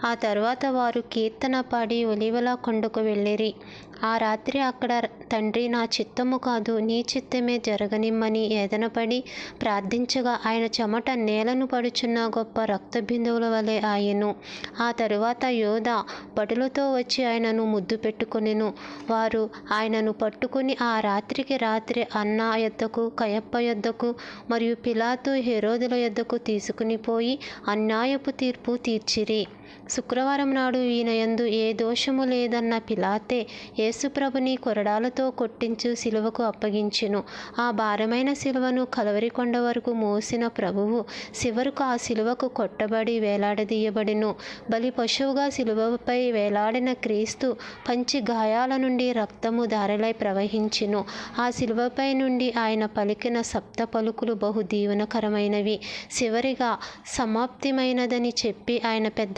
ఆ తర్వాత వారు కీర్తన పాడి ఒలివల కొండకు వెళ్ళిరి. ఆ రాత్రి అక్కడ తండ్రి నా చిత్తము కాదు. నీ చిత్తమే జరగనిమ్మని ఏదనపడి ప్రార్థించగా ఆయన చెమట నేలను పడుచున్న గొప్ప రక్త బిందువుల వలె ఆయను. ఆ తరువాత యోధ పటులతో వచ్చి ఆయనను ముద్దు పెట్టుకొనెను. వారు ఆయనను పట్టుకుని ఆ రాత్రికి రాత్రి అన్న యొద్దకు కయప్ప యొద్దకు మరియు పిలాతు హెరోదుల యొద్దకు తీసుకుని పోయి అన్యాయపు తీర్పు తీర్చిరి. శుక్రవారం నాడు ఈయన యందు ఏ దోషము లేదన్న పిలాతే యేసుప్రభుని కొరడాలతో కొట్టించు శిలువకు అప్పగించెను. ఆ భారమైన శిలువను కలవరి కొండ వరకు మోసిన ప్రభువు చివరకు ఆ శిలువకు కొట్టబడి వేలాడదీయబడెను. బలి పశువుగా శిలువపై వేలాడిన క్రీస్తు పంచి గాయాల నుండి రక్తము దారిలై ప్రవహించెను. ఆ శిలువపై నుండి ఆయన పలికిన సప్త పలుకులు బహు దీవెనకరమైనవి. చివరిగా సమాప్తిమైనదని చెప్పి ఆయన పెద్ద